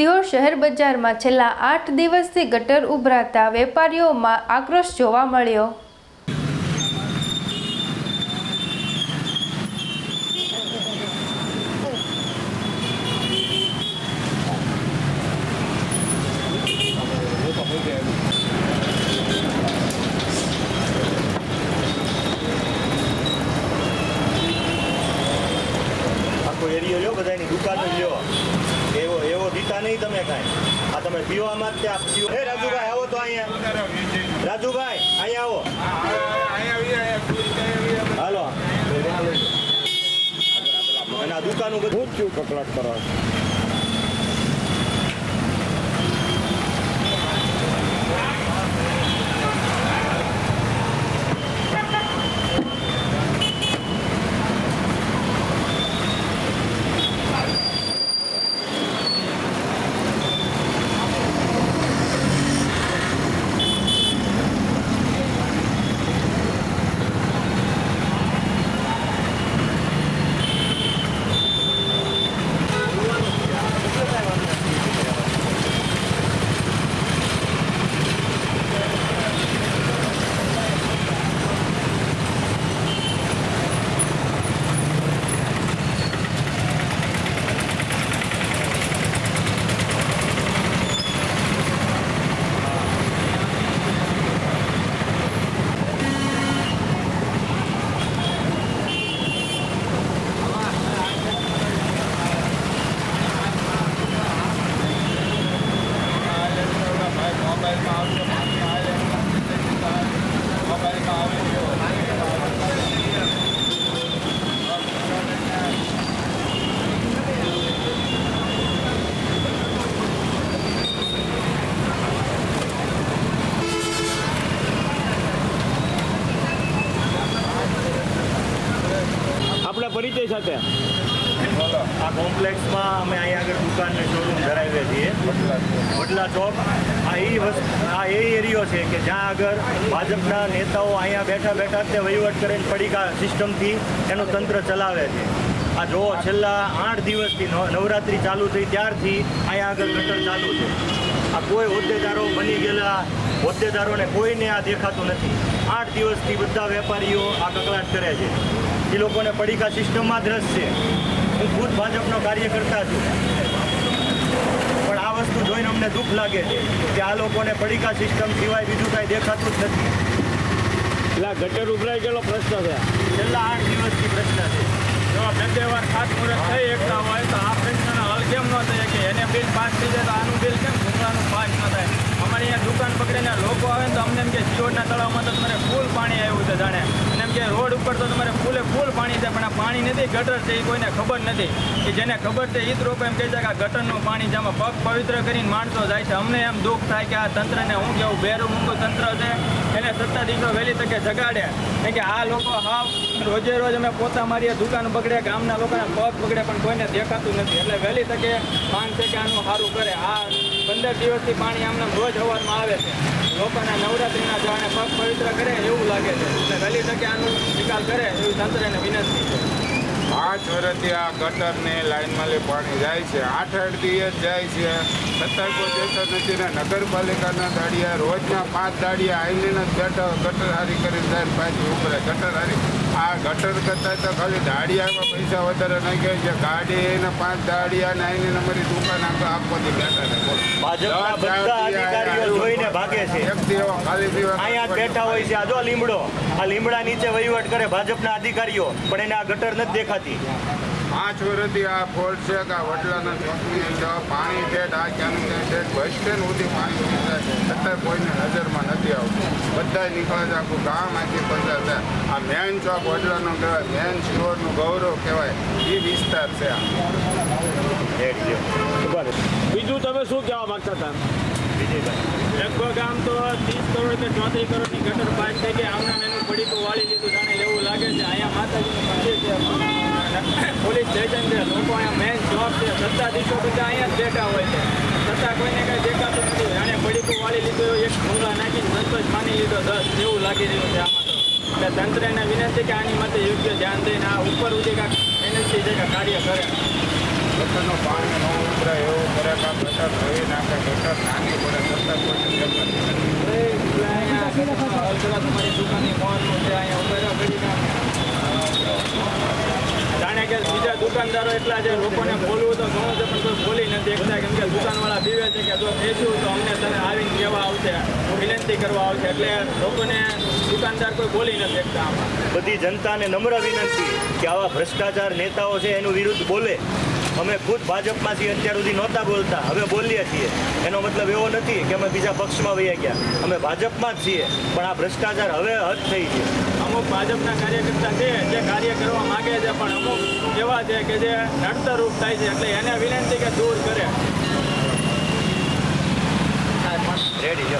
સિહોર શહેર બજારમાં છેલ્લા આઠ દિવસથી ગટર ઉભરાતા વેપારીઓમાં આક્રોશ જોવા મળ્યો. આખો એરિયો લ્યો બધાની દુકાનો લ્યો. એવો નહીં તમે કાંઈ. આ તમે પીવામાં જ ત્યાં પીવો હે રાજુભાઈ, આવો તો અહીંયા. રાજુભાઈ, અહીંયા આવો. હાલો. દુકાનું બધું? જ કકડાટ કરો પરિચય સાથે? આ કોમ્પ્લેક્સમાં અમે અહીંયા આગળ દુકાન ને શોરૂમ ધરાવીએ છીએ. વડલા ચોક. આ એ વસ્તુ આ એ એરિયો છે કે જ્યાં આગળ ભાજપના નેતાઓ અહીંયા બેઠા બેઠા તે વહીવટ કરીને પડીકા સિસ્ટમથી એનું તંત્ર ચલાવે છે. આ જો છેલ્લા આઠ દિવસથી નવ- નવરાત્રિ ચાલુ થઈ ત્યારથી અહીંયા આગળ ગટર ચાલુ છે. આ કોઈ હોદ્દેદારો બની ગયેલા હોદ્દેદારોને કોઈને આ દેખાતું નથી. આઠ દિવસથી બધા વેપારીઓ આ કકળાટ કરે છે. એ લોકોને પડીકા સિસ્ટમમાં જ રસ છે. હું ખુદ ભાજપનો કાર્યકર્તા છું. પણ આ વસ્તુ જોઈને અમને દુઃખ લાગે છે કે આ લોકોને પડીકા સિસ્ટમ સિવાય બીજું કાંઈ દેખાતું જ નથી. એટલે આ ગટર ઉભરાઈ ગયેલો પ્રશ્ન છે. છેલ્લા આઠ દિવસથી પ્રશ્ન છે. જો બે બે વાર ખાતમુહૂર્ત થઈ એકતા હોય તો આ પ્રશ્ન હલ કેમ ન થાય કે એને બિલ પાસ થઈ જાય તો આનું બિલ કેમ ભૂંગળાનું પાસ ન થાય? અમારે અહીંયા દુકાન પકડીને લોકો આવે ને તો અમને એમ કે જીઓના તળાવમાં તો તમારે ફૂલ પાણી આવ્યું છે જાણે. એમ કે રોડ ઉપર તો તમારે ફૂલે ફૂલ પાણી છે, પણ આ પાણી નથી, ગટર છે, એ કોઈને ખબર નથી. કે જેને ખબર છે એ જ એમ કહે છે કે આ ગટરનું પાણી જેમાં પગ પવિત્ર કરીને માણસો જાય છે. અમને એમ દુઃખ થાય કે આ તંત્રને હું કેવું બેરું મૂંગું તંત્ર છે, એને સત્તાધીશો વહેલી તકે જગાડે. કેમ કે આ લોકો હાવ રોજે રોજ અમે પોતા મારીએ, દુકાન બગડે, ગામના લોકોના પગ બગડે, પણ કોઈને દેખાતું નથી. એટલે વહેલી તકે માનશે કે આનું સારું કરે. આ પંદર દિવસથી પાણી આમને રોજ હોવામાં આવે છે. લોકોના નવરાત્રિના જાણે પગ પવિત્ર કરે એવું લાગે છે. એટલે વહેલી તકે આનો નિકાલ કરે એવી તંત્રને વિનંતી છે. પાંચ વર્ષથી આ ગટરને લાઈનમાં લે પાણી જાય છે. આઠ અડધી જ જાય છે. છતાં કોઈ દેતો નથી ને નગરપાલિકાના દાડિયા, રોજના પાંચ દાડિયા આવીને ગટર ગટર હારી કરીને જાય પાછી ઉપરે ગટર હારી આ ગટર કરતાં તો ખાલી દાડિયામાં પૈસા વધારે નાખે છે. ગાડી ને પાંચ દાડિયા ને આવીને અમારી દુકાન આખો આખો દી બેઠા છે. ભાજપના બધા અધિકારીઓ જોઈને ભાગે છે. એક દિવસ અહીંયા બેઠા હોય છે. આ જો લીમડો. આ લીમડા નીચે વહીવટ કરે ભાજપના અધિકારીઓ. પણ એને આ ગટર નથી દેખાતી. પાંચ વર્ષથી આ ફોલ્ટ છે કે આ વડલાના ચોકની છે પાણી ઠેઠ આ ક્યાંનું ક્યાં ઠેઠ બસ સ્ટેન્ડ સુધી પાણી જાય છતાં કોઈને નજરમાં નથી આવતું. બધા નીકળે છે. આખું ગામ આખી પસાર છે આ મેન ચોક વડલાનો કહેવાય મેન સ્ટોરનું ગૌરવ કહેવાય એ વિસ્તાર છે આ. બીજું તમે શું કહેવા માગતા હતા? લગભગ આમ તો ત્રીસ કરોડ કે ચોત્રીસ કરોડની ગટર પાસ થઈ કે આમના એનું પડીકું વાળી લીધું જાણે એવું લાગે છે અહીંયા માતાજીનું મંદિર છે. પોલીસ સ્ટેશન છે લોકો અહીંયા મેન જોબ છે. સત્તાધીશો બધા અહીંયા જ બેઠા હોય છે. સત્તા કોઈને કાંઈ દેખાતું નથી. જાણે પડીકું વાળી લીધું એક ભૂંગા નાખીને સંતોષ માની લીધો. દસ એવું લાગી રહ્યું છે આમાં. એટલે તંત્રને વિનંતી કે આની માટે યોગ્ય ધ્યાન દઈને આ ઉપર સુધી કાંક છે કે કાર્ય કરે. ગટરનું પાણી ન ઉભરાય એવું કરે કે ગટર ધોઈ નાખે. ગટર નાની પડે છતાં કોઈ તમારી દુકાનની મોહનનું છે અહીંયા ઉભેરા કરી જાણે કે બીજા દુકાનદારો એટલા છે લોકોને બોલવું તો ઘણું છે પણ કોઈ બોલી નથી એકતા કેમ કે દુકાનવાળા દીવે છે કે જો બેસ્યું તો અમને તને આવીને કહેવા આવશે વિનંતી કરવા આવશે. એટલે લોકોને દુકાનદાર કોઈ બોલી નથી શકતા આમાં. બધી જનતાને નમ્ર વિનંતી કે આવા ભ્રષ્ટાચાર નેતાઓ છે એનું વિરુદ્ધ બોલે. અમે ખુદ ભાજપમાંથી અત્યાર સુધી નહોતા બોલતા હવે બોલીએ છીએ. એનો મતલબ એવો નથી કે અમે બીજા પક્ષમાં વહી ગયા. અમે ભાજપમાં જ છીએ પણ આ ભ્રષ્ટાચાર હવે હદ થઈ છે. અમુક ભાજપના કાર્યકર્તા છે જે કાર્ય કરવા માગે છે પણ અમુક એવા છે કે જે નડતરરૂપ થાય છે એટલે એને વિનંતી કે દૂર કરે. રેડી છે